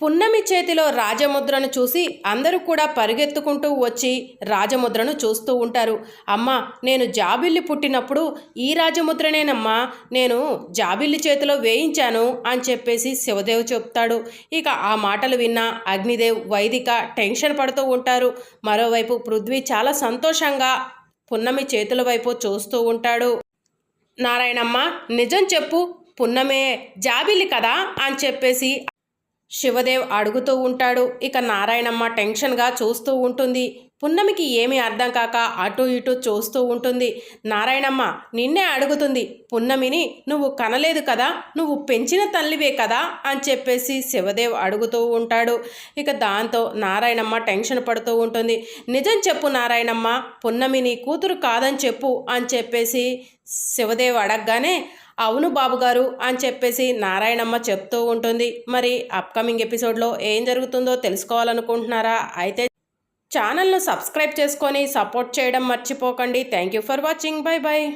పున్నమి చేతిలో రాజముద్రను చూసి అందరూ కూడా పరిగెత్తుకుంటూ వచ్చి రాజముద్రను చూస్తూ ఉంటారు. అమ్మా నేను జాబిల్లి పుట్టినప్పుడు ఈ రాజముద్రనేనమ్మా నేను జాబిల్లి చేతిలో వేయించాను అని చెప్పేసి శివదేవ్ చెప్తాడు. ఇక ఆ మాటలు విన్న అగ్నిదేవ్ వైదిక టెన్షన్ పడుతూ ఉంటారు. మరోవైపు పృథ్వీ చాలా సంతోషంగా పున్నమి చేతుల వైపు చూస్తూ ఉంటాడు. నారాయణమ్మ నిజం చెప్పు పున్నమే జాబిల్లి కదా అని చెప్పేసి శివదేవ్ అడుగుతూ ఉంటాడు. ఇక నారాయణమ్మ టెన్షన్గా చూస్తూ ఉంటుంది. పున్నమికి ఏమీ అర్థం కాక అటు ఇటు చూస్తూ ఉంటుంది. నారాయణమ్మ నిన్నే అడుగుతుంది పున్నమిని నువ్వు కనలేదు కదా? నువ్వు పెంచిన తల్లివే కదా? అని చెప్పేసి శివదేవ్ అడుగుతూ ఉంటాడు. ఇక దాంతో నారాయణమ్మ టెన్షన్ పడుతూ ఉంటుంది. నిజం చెప్పు నారాయణమ్మ పున్నమిని కూతురు కాదని చెప్పు అని చెప్పేసి శివదేవ్ అడగగానే అవును బాబుగారు అని చెప్పేసి నారాయణమ్మ చెప్తూ ఉంటుంది. మరి అప్కమింగ్ ఎపిసోడ్లో ఏం జరుగుతుందో తెలుసుకోవాలనుకుంటున్నారా? అయితే ఛానల్ను సబ్స్క్రైబ్ చేసుకొని సపోర్ట్ చేయడం మర్చిపోకండి. Thank you for watching bye bye